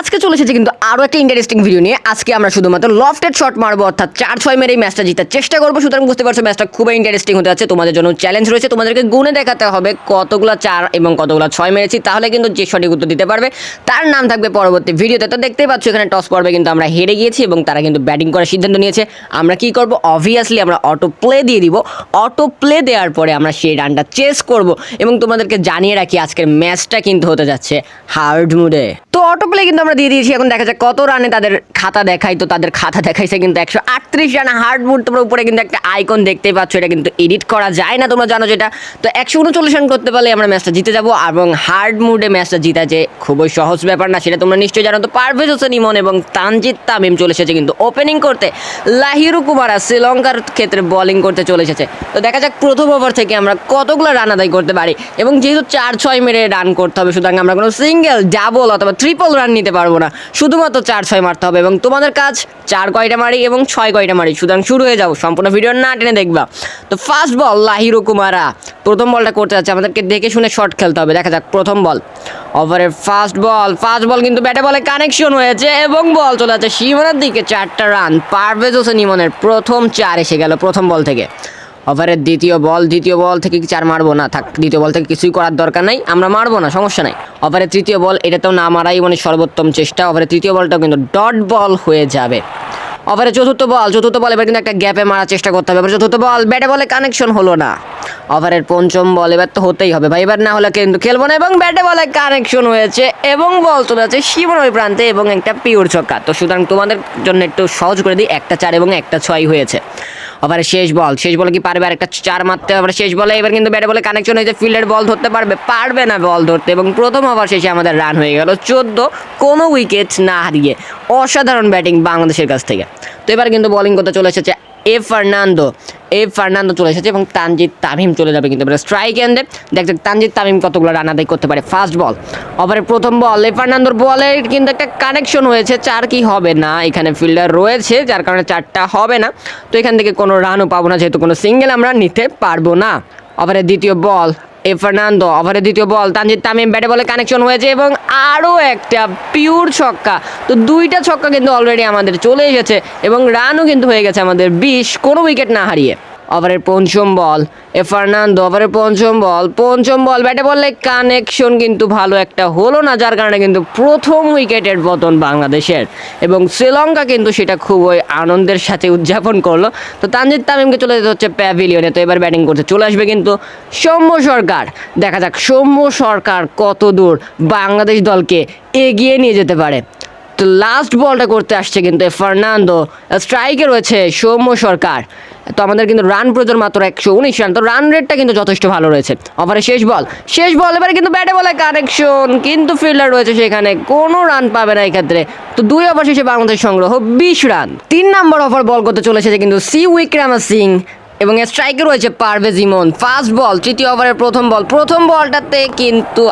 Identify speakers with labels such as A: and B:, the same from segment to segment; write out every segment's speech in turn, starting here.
A: আজকে চলে এসেছে কিন্তু আরও একটা ইন্টারেস্টিং ভিডিও নিয়ে। আজকে আমরা শুধুমাত্র লফটেড শট মারবো, অর্থাৎ চার ছয় মেরে এই ম্যাচটা জিতার চেষ্টা করব। সুতরাং বুঝতে পারছ ম্যাচটা খুবই ইন্টারেস্টিং হতে যাচ্ছে। তোমাদের জন্য চ্যালেঞ্জ রয়েছে, তোমাদেরকে গুণে দেখাতে হবে কতগুলো চার এবং কতগুলো ছয় মেরেছি, তাহলে কিন্তু যে সঠিক উত্তর দিতে পারবে। তার নাম থাকবে পরবর্তী ভিডিওতে তো দেখতেই পাচ্ছ, এখানে টস পর্বে কিন্তু আমরা হেরে গিয়েছি এবং তারা কিন্তু ব্যাটিং করার সিদ্ধান্ত নিয়েছে। আমরা কি করব? অবভিয়াসলি আমরা অটো প্লে দিয়ে দিব। অটো প্লে দেওয়ার পরে আমরা সেই রানটা চেস করব। এবং তোমাদেরকে জানিয়ে রাখি, আজকের ম্যাচটা কিন্তু হতে যাচ্ছে হার্ড মুডে তো অটো প্লে কিন্তু আমরা দিয়ে দিয়েছি, এখন দেখা যাক কত রানে তাদের খাতা দেখাই তো তাদের খাতা দেখাইছে কিন্তু একশো আটত্রিশ রান হার্ড মুড তোমরা উপরে কিন্তু একটা আইকন দেখতেই পাচ্ছ, এটা কিন্তু এডিট করা যায় না, তোমরা জানো যেটা। তো একশো উনচল্লিশ রান করতে পারলে আমরা ম্যাচটা জিতে যাব, এবং হার্ড মুডে ম্যাচটা জিতা যে খুবই সহজ ব্যাপার না, সেটা তোমরা নিশ্চয়ই জানো। তো পারভেজ হোসেন, ইমন এবং তানজিৎ তামিম চলে এসেছে কিন্তু ওপেনিং করতে। লাহিরু কুমারা শ্রীলঙ্কার ক্ষেত্রে বোলিং করতে চলে এসেছে। তো দেখা যাক প্রথম ওভার থেকে আমরা কতগুলো রান আদায় করতে পারি, এবং যেহেতু চার ছয় মেরে রান করতে হবে, সুতরাং আমরা কোনো সিঙ্গেল ডাবল অথবা ট্রিপল রান নিতে পারব না। শুধুমাত্র চার ছয় মারতে হবে এবং তোমাদের কাজ চার কয়টা মারি এবং ছয় কয়টা মারি। সুতরাং শুরু হয়ে যাও সম্পূর্ণ ভিডিও না টেনে দেখবা। তো ফার্স্ট বল লাহিরু কুমারা। প্রথম বলটা করতে যাচ্ছে। আমাদেরকে দেখে শুনে শট খেলতে হবে। দেখা যাক প্রথম বল। ওভারের ফার্স্ট বল ফার্স্ট বল কিন্তু ব্যাটে বলে কানেকশন হয়েছে এবং বল চলে যাচ্ছে সীমানার দিকে। চারটা রান পারভেজ হোসেন ইমনের প্রথম চার এসে গেল প্রথম বল থেকে। ওভারের দ্বিতীয় বল দ্বিতীয় বল থেকে কি চার মারবো? না, থাক, দ্বিতীয় বল থেকে কিছুই করার দরকার নাই, আমরা মারবো না, সমস্যা নাই। ওভারের তৃতীয় বল এটাতেও না মারাই মানে সর্বোত্তম চেষ্টা। ওভারের তৃতীয় বলটাও কিন্তু ডট বল হয়ে যাবে। ওভারে চতুর্থ বল চতুর্থ বল এবার কিন্তু একটা গ্যাপে মারার চেষ্টা করতে হবে। এবার চতুর্থ বল ব্যাটে বলে কানেকশন হলো না। ওভারের পঞ্চম বল এবার তো হতেই হবে। ভাই, এবার না হলে কিন্তু খেলব না, এবং ব্যাটে বলে কানেকশন হয়েছে, এবং বল চলে যাচ্ছে ওই প্রান্তে, এবং একটা পিওর ছক্কা। তো সুতরাং তোমাদের জন্য একটু সহজ করে দিই, একটা চার এবং একটা ছয় হয়েছে। ওভারে শেষ বল, শেষ বলে কি পারবে? আর একটা চার মারতে ওভারে শেষ বলে। এবার কিন্তু ব্যাটে বলে কানেকশন হয়েছে ফিল্ডের বল ধরতে পারবে পারবে না বল ধরতে। এবং প্রথম ওভার শেষে আমাদের রান হয়ে গেল চোদ্দ, কোনো উইকেট না হারিয়ে অসাধারণ ব্যাটিং বাংলাদেশের কাছ থেকে। তো এবার কিন্তু বলিং করতে চলে এসেছে এ ফার্নান্দো এ ফার্নান্দো চলে এসেছে এবং তানজিৎ তামিম চলে যাবে কিন্তু স্ট্রাইক এন্ডে দেখ তানজিদ তামিম কতগুলো রান আদায় করতে পারে। ফার্স্ট বল ওভারের প্রথম বল এ ফার্নান্দোর বলে কিন্তু একটা কানেকশন হয়েছে, চার কি হবে না, এখানে ফিল্ডার রয়েছে, যার কারণে চারটা হবে না। তো এখান থেকে কোনো রানও পাবো না, যেহেতু কোনো সিঙ্গেল আমরা নিতে পারব না। ওভারের দ্বিতীয় বল এ ফার্নান্দো, ওভারের দ্বিতীয় বল। তানজিৎ তামিম ব্যাটে বলে কানেকশন হয়েছে এবং আরও একটা পিওর ছক্কা। তো দুইটা ছক্কা কিন্তু অলরেডি আমাদের চলে এসেছে এবং রানও কিন্তু হয়ে গেছে আমাদের বিশ। কোনো উইকেট না হারিয়ে। ওভারের পঞ্চম বল। এ ফার্নান্দো ওভারের পঞ্চম বল। পঞ্চম বল ব্যাটে বললে কানেকশন কিন্তু ভালো একটা হলো না, যার কারণে কিন্তু প্রথম উইকেটের পতন বাংলাদেশের। এবং শ্রীলঙ্কা কিন্তু সেটা খুবই আনন্দের সাথে উদযাপন করল। তো তানজিদ তামিমকে চলে যেতে হচ্ছে প্যাভিলিয়নে তো এবার ব্যাটিং করতে চলে আসবে কিন্তু সৌম্য সরকার। দেখা যাক সৌম্য সরকার কত দূর বাংলাদেশ দলকে এগিয়ে নিয়ে যেতে পারে। তো লাস্ট বলটা করতে আসছে কিন্তু ফার্নান্দো। স্ট্রাইকে রয়েছে সৌম্য সরকার। তো আমাদের কিন্তু রান প্রয়োজন মাত্র একশো উনিশ রান তো রান রেটটা কিন্তু যথেষ্ট ভালো রয়েছে। ওভারে শেষ বল শেষ বল, এবারে কিন্তু ব্যাটে বলে কানেকশন কিন্তু ফিল্ডার রয়েছে সেখানে, কোনো রান পাবে না এক্ষেত্রে। তো দুই ওভার শেষে বাংলাদেশ সংগ্রহ, বিশ রান তিন নম্বর ওভার বল করতে চলে এসেছে কিন্তু সি উইক্রামা সিং এবং স্ট্রাইকে রয়েছে পারভেজ ইমন। ফার্স্ট বল তৃতীয় ওভারের প্রথম বল প্রথম বলটাতে কিন্তু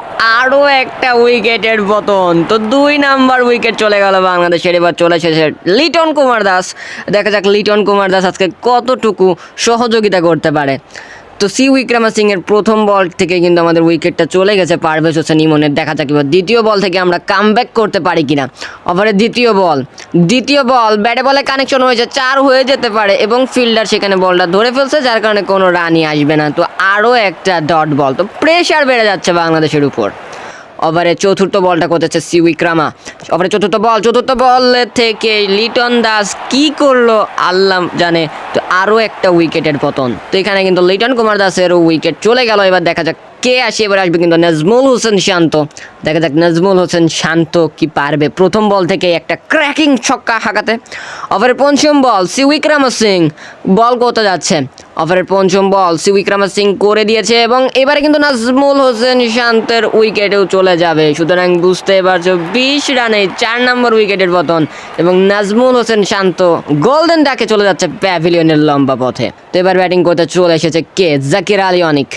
A: আরও একটা উইকেটের পতন। তো দুই নাম্বার উইকেট চলে গেল বাংলাদেশের। এবার চলে এসেছে লিটন কুমার দাস। দেখা যাক লিটন কুমার দাস আজকে কতটুকু সহযোগিতা করতে পারে। তো সি উইক্রামা এর প্রথম বল থেকে কিন্তু আমাদের উইকেটটা চলে গেছে পারভেজ হোসেন ইমনের। দেখা যাক এবার দ্বিতীয় বল থেকে আমরা কাম করতে পারি কিনা। ওভারে দ্বিতীয় বল। দ্বিতীয় বল, ব্যাটে বলে কানেকশন হয়েছে, চার হয়ে যেতে পারে এবং ফিল্ডার সেখানে বলটা ধরে ফেলছে, যার কারণে কোনো রানই আসবে না। তো আরও একটা ডট বল। তো প্রেশার বেড়ে যাচ্ছে বাংলাদেশের উপর। ওভারে চতুর্থ বলটা করতেছে সি উইক্রামা ওভারে চতুর্থ বল চতুর্থ বল থেকে লিটন দাস কি করল আল্লাহ জানে। তো আরও একটা উইকেটের পতন। তো এখানে কিন্তু লিটন কুমার দাসের উইকেট চলে গেল। এবার দেখা যাক কে আসে, এবার আসবে কিন্তু নাজমুল হোসেন শান্ত। দেখা যাক নাজমুল হোসেন শান্ত কি পারবে প্রথম বল থেকে একটা ক্র্যাকিং ছক্কা হাঁকাতে। ওভারের পঞ্চম বল সি উইক্রামা সিং বল করতে যাচ্ছে। ওভারের পঞ্চম বল সি উইক্রামা সিং করে দিয়েছে এবং এবারে কিন্তু নাজমুল হোসেন শান্তের উইকেটেও চলে যাবে। সুতরাং বুঝতে পারছ, বিশ রানে চার নম্বর উইকেটের পতন এবং নাজমুল হোসেন শান্ত গোল্ডেন ডাকে চলে যাচ্ছে প্যাভিলিয়নের লম্বা পথে। তো এবার ব্যাটিং করতে চলে এসেছে কে? জাকির আলী অনিক।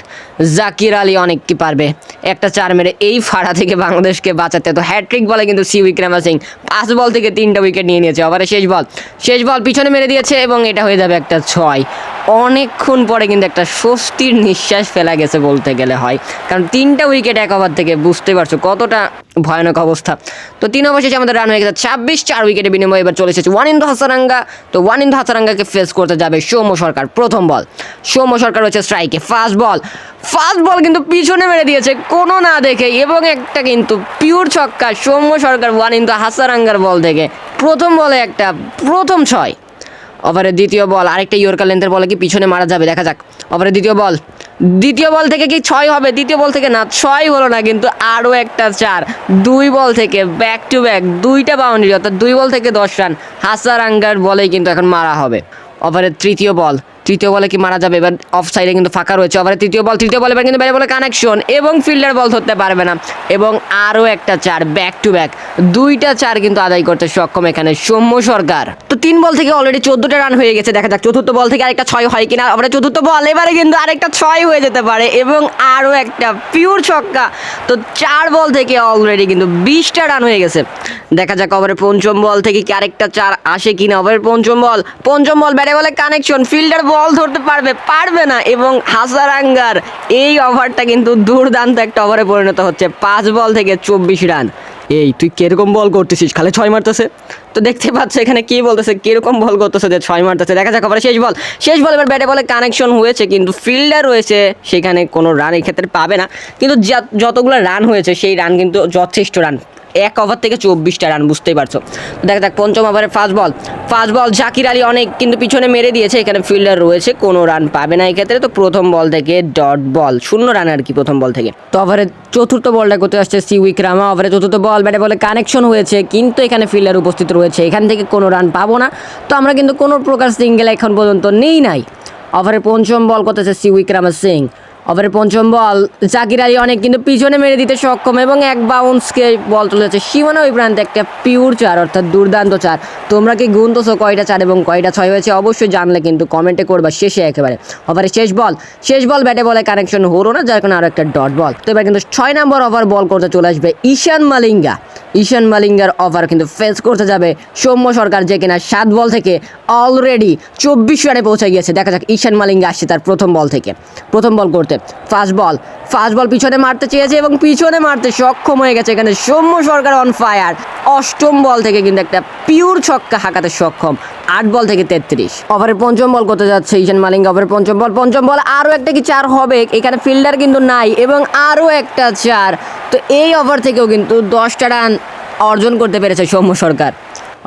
A: জাকির আলী অনেক কি পারবে? একটা চার মেরে এই ফাড়া থেকে বাংলাদেশকে বাঁচাতে। তো হ্যাট্রিক বলে কিন্তু সি উইক্রামা সিং পাঁচ বল থেকে তিনটা উইকেট নিয়ে নিয়েছে। ওভারে শেষ বল। শেষ বল পিছনে মেরে দিয়েছে এবং এটা হয়ে যাবে একটা ছয়। অনেকক্ষণ পরে কিন্তু একটা স্বস্তির নিঃশ্বাস ফেলা গেছে বলতে গেলে হয়। কারণ তিনটা উইকেট এক ওভার থেকে বুঝতে পারছ কতটা ভয়ানক অবস্থা। তো তিন ওভার শেষে আমাদের রান হয়ে গেছে ছাব্বিশ, চার উইকেটে বিনিময়ে এবার চলে এসেছে ওয়ান ইন্দু হাসারাঙ্গা তো ওয়ান ইন্দু হাসারাঙ্গাকে ফেস করতে যাবে সৌম্য সরকার, প্রথম বল সৌম্য সরকার হচ্ছে স্ট্রাইকে ফার্স্ট বল ফার্স্ট বল কিন্তু পিছনে মেরে দিয়েছে কোনো না দেখে এবং একটা কিন্তু পিওর ছক্কা সৌম্য সরকার ওয়ান ইন্দু হাসারাঙ্গার বল থেকে। প্রথম বলে একটা, প্রথম ছয়। ওভারের দ্বিতীয় বল আরেকটা ইয়র্কার লেন্থের বলে কি পিছনে মারা যাবে? দেখা যাক। ওভারের দ্বিতীয় বল দ্বিতীয় বল থেকে কি ছয় হবে? দ্বিতীয় বল থেকে না, ছয় হলো না, কিন্তু আরও একটা চার। দুই বল থেকে ব্যাক টু ব্যাক দুইটা বাউন্ডারি, অর্থাৎ দুই বল থেকে দশ রান হাসারাঙ্গার বলেই কিন্তু এখন মারা হবে। ওভারের তৃতীয় বল তৃতীয় বলে কি মারা যাবে? এবার অফ সাইডে কিন্তু ফাঁকা রয়েছে। ওভারের তৃতীয় বল তৃতীয় বল কিন্তু ব্যাটে বলে কানেকশন এবং ফিল্ডার বল ধরতে পারবে না। এবং আরও একটা চার ব্যাক টু ব্যাক দুইটা চার কিন্তু আদায় করতে সক্ষম এখানে সৌম্য সরকার। তো তিন বল থেকে অলরেডি চোদ্দোটা রান হয়ে গেছে। দেখা যাক, চতুর্থ বল থেকে আরেকটা ছয় হয় কিনা। ওভারে চতুর্থ বল, এবারে কিন্তু আরেকটা ছয় হয়ে যেতে পারে এবং আরও একটা পিওর ছক্কা। তো চার বল থেকে অলরেডি কিন্তু বিশটা রান হয়ে গেছে। দেখা যাক ওভারের পঞ্চম বল থেকে কি আরেকটা চার আসে কিনা। ওভারের পঞ্চম বল পঞ্চম বল ব্যাটে বলে কানেকশন ফিল্ডার বল ধরতে পারবে পারবে না। এবং হাসারাঙ্গার এই ওভারটা কিন্তু দুর্দান্ত একটা ওভারে পরিণত হচ্ছে। পাঁচ বল থেকে চব্বিশ রান। এই, তুই কীরকম বল করতেছিস? খালি ছয় মারতেছে? তো দেখতে পাচ্ছ এখানে কি বলতেছে, কীরকম বল করতেছে যে ছয় মারতেছে? দেখা যাক আবার শেষ বল। শেষ বল এবার ব্যাটে বলে কানেকশন হয়েছে, কিন্তু ফিল্ডার রয়েছে, সেখানে কোনো রান এই ক্ষেত্রে পাবে না। কিন্তু যতগুলো রান হয়েছে, সেই রান কিন্তু যথেষ্ট রান এক ওভার থেকে চব্বিশটা রান বুঝতেই পারছ। দেখা যাক পঞ্চম ওভারের first ball first ball Zakir Ali অনেক কিন্তু পিছনে মেরে দিয়েছে, এখানে ফিল্ডার রয়েছে, কোনো রান পাবে না এই ক্ষেত্রে তো প্রথম বল থেকে ডট বল শূন্য রান আর কি প্রথম বল থেকে। তো ওভারের চতুর্থ বলটা করতে আসছে সি উইক্রামা ওভারে চতুর্থ বল ব্যাটে বলে কানেকশন হয়েছে, কিন্তু এখানে ফিল্ডার উপস্থিত রয়েছে, এখান থেকে কোনো রান পাবো না। তো আমরা কিন্তু কোনো প্রকার সিঙ্গেল এখন পর্যন্ত নেই নাই। ওভারের পঞ্চম বল করতেছে সি উইক্রামা সিং ওভারের পঞ্চম বল। জাকির আলী অনেক কিন্তু পিছনে মেরে দিতে সক্ষম এবং এক বাউন্সকে বল তুলেছে। সীমানা ওই প্রান্তে একটা পিওর চার, অর্থাৎ দুর্দান্ত চার। তোমরা কি গুনতেছো কয়টা চার এবং কয়টা ছয় হয়েছে অবশ্যই জানলে কিন্তু কমেন্টে করবা শেষে একেবারে। ওভারের শেষ বল। শেষ বল ব্যাটে বলে কানেকশন হলো না, যার কারণে আরও একটা ডট বল তো এবার কিন্তু ছয় নম্বর ওভার বল করতে চলে আসবে ঈশান মালিঙ্গা। ঈশান মালিঙ্গার অফার কিন্তু ফেস করতে যাবে সৌম্য সরকার, যে কিনা সাত বল থেকে অলরেডি চব্বিশ রানে পৌঁছে গিয়েছে। দেখা যাক ঈশান মালিঙ্গা আসছে তার প্রথম বল থেকে। প্রথম বল করতে ফার্স্ট বল ফার্স্ট বল পিছনে মারতে চেয়েছে এবং পিছনে মারতে সক্ষম হয়ে গেছে এখানে সৌম্য সরকার অন ফায়ার অষ্টম বল থেকে কিন্তু একটা পিওর ছক্কা হাঁকাতে সক্ষম। আট বল থেকে তেত্রিশ। ওভারের পঞ্চম বল করতে যাচ্ছে ঈশান মালিঙ্গা ওভারের পঞ্চম বল। পঞ্চম বল আরও একটা কি চার হবে? এখানে ফিল্ডার কিন্তু নাই এবং আরও একটা চার। তো এই ওভার থেকেও কিন্তু দশটা রান অর্জন করতে পেরেছে সৌম্য সরকার।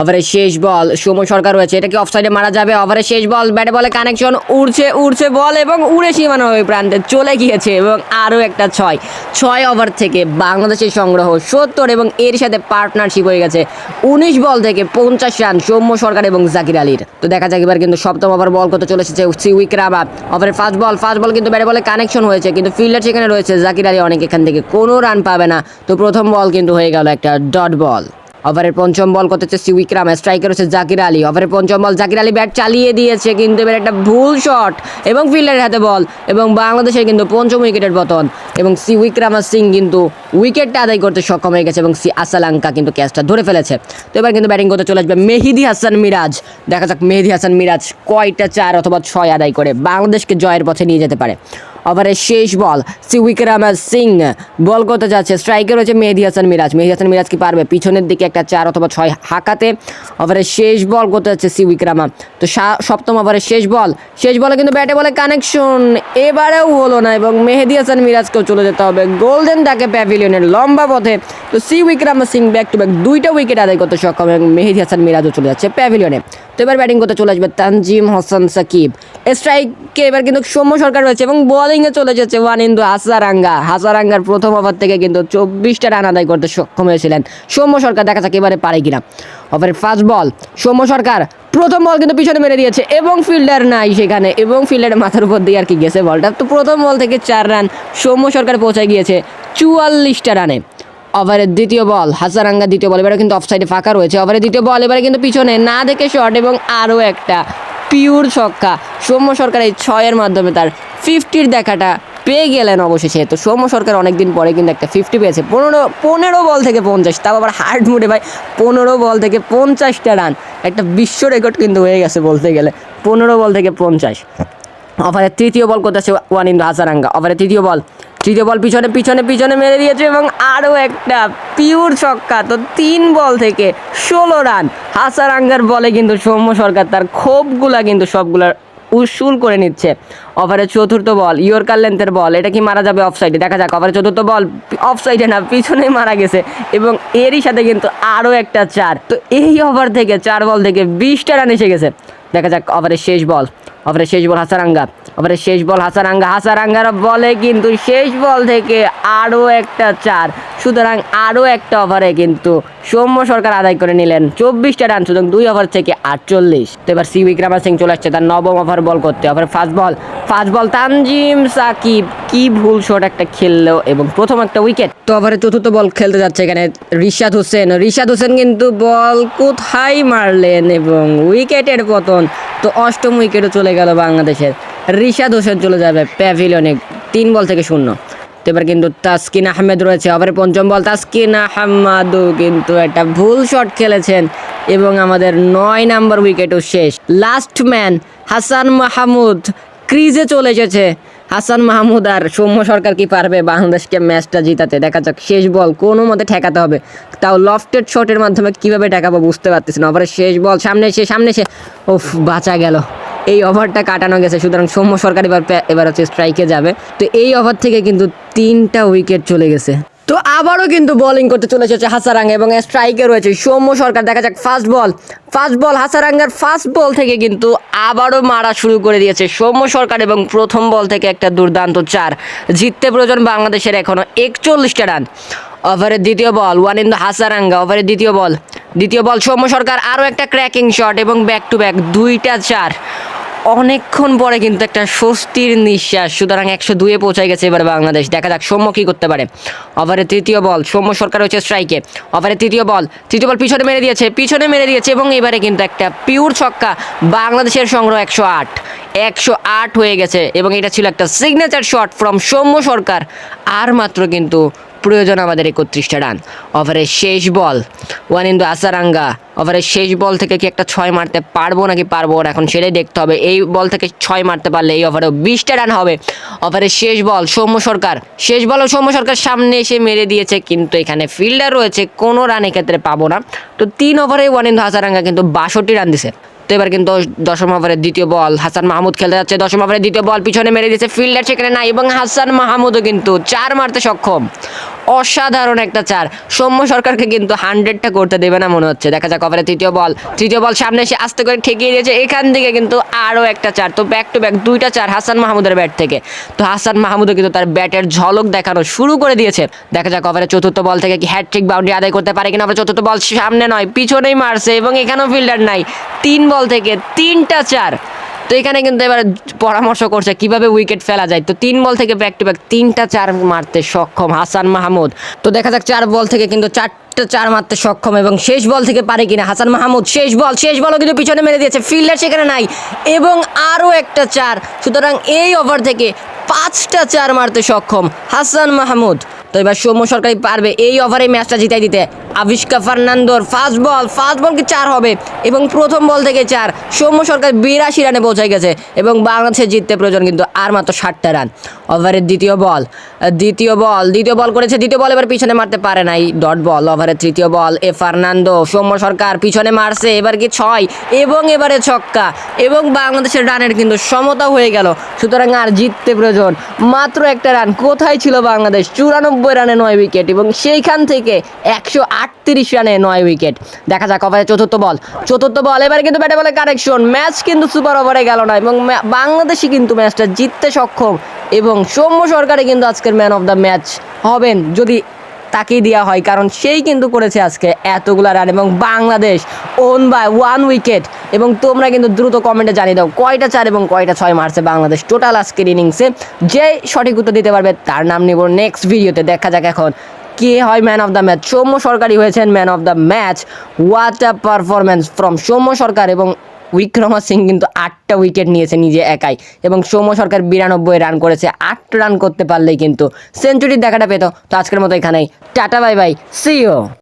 A: ওভারের শেষ বল সৌম্য সরকার রয়েছে। এটা কি অফসাইডে মারা যাবে? ওভারের শেষ বল ব্যাটে বলে কানেকশন উড়ছে উড়ছে বল এবং উড়ে সীমানা ওই প্রান্তে চলে গিয়েছে এবং আরও একটা ছয়। ছয় ওভার থেকে বাংলাদেশের সংগ্রহ সত্তর এবং এর সাথে পার্টনারশিপ হয়ে গেছে উনিশ বল থেকে পঞ্চাশ রান সৌম্য সরকার এবং জাকির আলীর। তো দেখা যাক এবার কিন্তু সপ্তম ওভার বল করতে চলে এসেছে সি উইক্রামা ওভারের ফার্স্ট বল ফার্স্ট বল কিন্তু ব্যাটে বলে কানেকশন হয়েছে, কিন্তু ফিল্ডার সেখানে রয়েছে জাকির আলী, অনেক এখান থেকে কোনো রান পাবে না। তো প্রথম বল কিন্তু হয়ে গেল একটা ডট বল ওভারের পঞ্চম বল করতেছে সি উইক্রাম স্ট্রাইকার হচ্ছে জাকির আলী। ওভারের পঞ্চম বল জাকির আলী ব্যাট চালিয়ে দিয়েছে, কিন্তু এবার একটা ভুল শট এবং ফিল্ডারের হাতে বল এবং বাংলাদেশের কিন্তু পঞ্চম উইকেটের পতন। এবং সি উইক্রামা সিং কিন্তু উইকেটটা আদায় করতে সক্ষম হয়ে গেছে এবং সি আসালাঙ্কা কিন্তু ক্যাচটা ধরে ফেলেছে। তো এবার কিন্তু ব্যাটিং করতে চলে আসবে মেহিদি হাসান মিরাজ। দেখা যাক মেহেদি হাসান মিরাজ কয়টা চার অথবা ছয় আদায় করে বাংলাদেশকে জয়ের পথে নিয়ে যেতে পারে। ওভারের শেষ বল। সি উইক্রামা সিং বল করতে যাচ্ছে। স্ট্রাইকার হচ্ছে মেহেদি হাসান মিরাজ। মেহেদি হাসান মিরাজ কি পারবে? পিছনের দিকে একটা চার অথবা ছয় হাঁকাতে ওভারের শেষ বল করতে যাচ্ছে সি উইক্রামা তো সপ্তম ওভারের শেষ বল। শেষ বলে কিন্তু ব্যাটে বলে কানেকশন। এবারেও হলো না এবং মেহেদি হাসান মিরাজকেও চলে যেতে হবে। গোল্ডেন ডাকে প্যাভিলিয়নের লম্বা পথে। তো C Wickramasinghe back to back দুইটা উইকেট আদায় করতে সক্ষম এবং মেহেদি হাসান মিরাজও চলে যাচ্ছে প্যাভিলিয়নে। তো এবার ব্যাটিং করতে চলে আসবে তানজিম হাসান সাকিব। স্ট্রাইকে এবার কিন্তু সৌম্য সরকার রয়েছে এবং বোলিংয়ে চলে যাচ্ছে ওয়ান ইন্দু হাসারাঙ্গা। হাসারাঙ্গার প্রথম ওভার থেকে কিন্তু চব্বিশটা রান আদায় করতে সক্ষম হয়েছিলেন। সৌম্য সরকার দেখা যাক এবারে পারে কিনা। ওভারের ফার্স্ট বল সৌম্য সরকার প্রথম বল কিন্তু পিছনে মেরে দিয়েছে এবং ফিল্ডার নাই সেখানে এবং ফিল্ডারের মাথার উপর দিয়ে আর কি গেছে বলটা তো প্রথম বল থেকে চার রান সৌম্য সরকার পৌঁছে গিয়েছে চুয়াল্লিশটা রানে ওভারের দ্বিতীয় বল হাসারাঙ্গা দ্বিতীয় বল এবারে কিন্তু অফসাইডে ফাঁকা রয়েছে। ওভারের দ্বিতীয় বল এবারে কিন্তু পিছনে না দেখে শট এবং আরও একটা পিওর ছক্কা। সৌম্য সরকার এই ছয়ের মাধ্যমে তার ফিফটির দেখাটা পেয়ে গেলেন অবশেষে। তো সৌম্য সরকার অনেকদিন পরে কিন্তু একটা ফিফটি পেয়েছে। পনেরো পনেরো বল থেকে পঞ্চাশ, তাও আবার হার্ড মুডে ভাই। পনেরো বল থেকে পঞ্চাশটা রান একটা বিশ্ব রেকর্ড কিন্তু হয়ে গেছে বলতে গেলে। পনেরো বল থেকে পঞ্চাশ। ওভারের তৃতীয় বল করতেছে ওয়ান ইন্দু হাসারাঙ্গা। ওভারের তৃতীয় বল তৃতীয় বল পিছনে পিছনে পিছনে মেরে দিয়েছে এবং আরও একটা পিওর ছক্কা। তো তিন বল থেকে ষোলো রান। হাসারাঙ্গার বলে কিন্তু সৌম্য সরকার তার ক্ষোভগুলা কিন্তু সবগুলার উসুল করে নিচ্ছে। ওভারের চতুর্থ বল, ইয়র্কার লেন্থের বল, এটা কি মারা যাবে অফ সাইডে দেখা যাক, ওভারের চতুর্থ বল অফ সাইডে না, পিছনেই মারা গেছে এবং এরই সাথে কিন্তু আরও একটা চার। তো এই ওভার থেকে, চার বল থেকে বিশটা রান এসে গেছে। দেখা যাক, ওভারের শেষ বল। ওভারের শেষ বল হাসারাঙ্গা। ওভারের শেষ বল হাসারাঙ্গা। হাসারাঙ্গার বলে কিন্তু শেষ বল থেকে আরও একটা চার। সুতরাং আরও একটা ওভারে কিন্তু সৌম্য সরকার আদায় করে নিলেন। চব্বিশটা রান, সুতরাং দুই ওভার থেকে আটচল্লিশ। তো এবার সি বিক্রমা সিং চলে আসছে তার নবম ওভার বল করতে। Over first ball first ball Tanzim Sakib, কি ভুল শট একটা খেললো এবং প্রথম একটা উইকেট তো ওভারে চতুর্থ বল খেলতে যাচ্ছে এখানে রিশাদ হোসেন। রিশাদ হোসেন কিন্তু বল কোথায় মারলেন এবং উইকেটের পতন তো অষ্টম উইকেটও চলে গেল বাংলাদেশের। রিশাদ হোসেন চলে যাবে প্যাভিলিয়নে তিন বল থেকে শূন্য। তো এবার কিন্তু তাস্কিন আহমেদ রয়েছে আবার পঞ্চম বল। তাসকিন আহমাদও কিন্তু একটা ভুল শট খেলেছেন এবং আমাদের নয় নাম্বার উইকেটও শেষ। লাস্ট ম্যান হাসান মাহমুদ ক্রিজে চলে এসেছে। হাসান মাহমুদ আর সৌম্য সরকার কি পারবে বাংলাদেশকে ম্যাচটা জিতাতে? দেখা যাক, শেষ বল কোনো মতে ঠেকাতে হবে। তাও লফটেড শটের মাধ্যমে কীভাবে ঠেকাবো বুঝতে পারতেছি না। ওভারে শেষ বল, সামনে এসে সামনে এসে ওফ বাঁচা গেল। এই ওভারটা কাটানো গেছে, সুতরাং সৌম্য সরকার এবার এবার হচ্ছে স্ট্রাইকে যাবে। তো এই ওভার থেকে কিন্তু তিনটা উইকেট চলে গেছে। তো আবারও কিন্তু বোলিং করতে চলে এসেছে হাসারাঙ্গা এবং স্ট্রাইকে রয়েছে সৌম্য সরকার। দেখা যাক ফার্স্ট বল ফার্স্ট বল হাসারাঙ্গার ফার্স্ট বল থেকে কিন্তু আবারও মারা শুরু করে দিয়েছে সৌম্য সরকার এবং প্রথম বল থেকে একটা দুর্দান্ত চার। জিততে প্রয়োজন বাংলাদেশের এখনও একচল্লিশটা রান ওভারের দ্বিতীয় ball one in the Hasaranga. ওভারের দ্বিতীয় বল দ্বিতীয় বল সৌম্য সরকার, আরও একটা ক্র্যাকিং শট এবং ব্যাক টু ব্যাক দুইটা চার। অনেকক্ষণ পরে কিন্তু একটা স্বস্তির নিঃশ্বাস। সুতরাং একশো দুয়ে পৌঁছায় গেছে এবার বাংলাদেশ। দেখা যাক সৌম্য কী করতে পারে। ওভারের তৃতীয় বল, সৌম্য সরকার হচ্ছে স্ট্রাইকে ওভারের তৃতীয় বল তৃতীয় বল পিছনে মেরে দিয়েছে, পিছনে মেরে দিয়েছে এবং এবারে কিন্তু একটা পিওর ছক্কা বাংলাদেশের সংগ্রহ একশো আট। একশো আট হয়ে গেছে এবং এটা ছিল একটা signature shot from Soumya Sarkar. আর মাত্র কিন্তু প্রয়োজন আমাদের একত্রিশটা রান। ওভারের শেষ বল। ওয়ান ইন্দু আসারাঙ্গা ওভারের শেষ বল থেকে কি একটা ছয় মারতে পারব নাকি পারব না? এখন সেটাই দেখতে হবে। এই বল থেকে ছয় মারতে পারলে এই ওভারেও বিশটা রান হবে। ওভারের শেষ বল, সৌম্য সরকার। শেষ বলও সৌম্য সরকার সামনে এসে মেরে দিয়েছে, কিন্তু এখানে ফিল্ডার রয়েছে, কোনো রান এক্ষেত্রে পাবো না। তো তিন ওভারে ওয়ান ইন্দু হাসারাঙ্গা কিন্তু বাষট্টি রান দিছে। তো এবার কিন্তু দশম ওভারের দ্বিতীয় বল, হাসান মাহমুদ খেলতে যাচ্ছে। দশম ওভারের দ্বিতীয় বল পিছনে মেরে দিয়েছে ফিল্ডার সেখানে নাই এবং হাসান মাহমুদও কিন্তু চার মারতে সক্ষম। অসাধারণ একটা চার। সৌম্য সরকারকে কিন্তু হান্ড্রেডটা করতে দেবে না মনে হচ্ছে। দেখা যাক ওভারের তৃতীয় বল। তৃতীয় বল সামনে এসে আস্তে করে ঠেকিয়ে দিয়েছে। এখান থেকে কিন্তু আরও একটা চার। তো ব্যাক টু ব্যাক দুইটা চার হাসান মাহমুদের ব্যাট থেকে। তো হাসান মাহমুদও কিন্তু তার ব্যাটের ঝলক দেখানো শুরু করে দিয়েছে। দেখা যাক ওভারের চতুর্থ বল থেকে কি হ্যাট্রিক বাউন্ডারি আদায় করতে পারে কিনা। চতুর্থ বল সামনে নয়, পিছনেই মারছে এবং এখানেও ফিল্ডার নাই। তিন বল থেকে তিনটা চার। তো এখানে কিন্তু এবার পরামর্শ করছে কীভাবে উইকেট ফেলা যায়। তো তিন বল থেকে ব্যাক টু ব্যাক তিনটা চার মারতে সক্ষম হাসান মাহমুদ। তো দেখা যাক চার বল থেকে কিন্তু চারটা চার মারতে সক্ষম এবং শেষ বল থেকে পারে কিনা হাসান মাহমুদ। শেষ বল শেষ বলও কিন্তু পিছনে মেরে দিয়েছে ফিল্ডার সেখানে নাই এবং আরও একটা চার। সুতরাং এই ওভার থেকে পাঁচটা চার মারতে সক্ষম হাসান মাহমুদ। তো এবার সৌম্য সরকারই পারবে এই ওভারে ম্যাচটা জিতাই দিতে। আবিষ্কা ফার্নান্দোর ফার্স্ট বল ফার্স্ট বল কি চার হবে এবং প্রথম বল থেকে চার। সৌম্য সরকার বিরাশি রানে পৌঁছে গেছে এবং বাংলাদেশে জিততে প্রয়োজন কিন্তু আর মাত্র ষাটটা রান। ওভারের দ্বিতীয় বল দ্বিতীয় বল দ্বিতীয় বল করেছে, দ্বিতীয় বল এবার পিছনে মারতে পারে নাই ডট বল। ওভারের তৃতীয় বল এ ফার্নান্দো, সৌম্য সরকার পিছনে মারছে, এবার কি ছয়? এবং এবারে ছক্কা, এবং বাংলাদেশের রানের কিন্তু সমতা হয়ে গেল। সুতরাং আর জিততে প্রয়োজন। মাত্র একটা রান, কোথায় ছিল বাংলাদেশ? চুরানব্বই রানে নয় উইকেট এবং সেইখান থেকে একশো আটত্রিশ রানে নয় উইকেট দেখা যাক ওভারে চতুর্থ বল চতুর্থ বল এবার কিন্তু ব্যাটে বলে কারেকশন ম্যাচ কিন্তু সুপার ওভারে গেল না এবং বাংলাদেশই কিন্তু ম্যাচটা জিততে সক্ষম এবং সৌম্য সরকারে কিন্তু আজকের ম্যান অফ দ্য ম্যাচ হবেন যদি তাকেই দেওয়া হয়, কারণ সেই কিন্তু করেছে আজকে এতগুলা রান এবং Bangladesh won by one wicket এবং তোমরা কিন্তু দ্রুত কমেন্টে জানিয়ে দাও কয়টা চার এবং কয়টা ছয় মারছে বাংলাদেশ। টোটাল আজকের ইনিংসে যে সঠিক উত্তর দিতে পারবে তার নাম নিব নেক্সট ভিডিওতে দেখা যাক এখন কে হয় man of the match Soumya সরকারই হয়েছেন man of the match what a performance from Soumya Sarkar এবং উইক্রমা সিং কিন্তু আটটা উইকেট নিয়েছে নিজে একাই। এবং সৌম্য সরকার বিরানব্বই রান করেছে, আট রান করতে পারলেই কিন্তু সেঞ্চুরির দেখাটা পেত। তো আজকের মতো এখানেই। Tata bye bye CO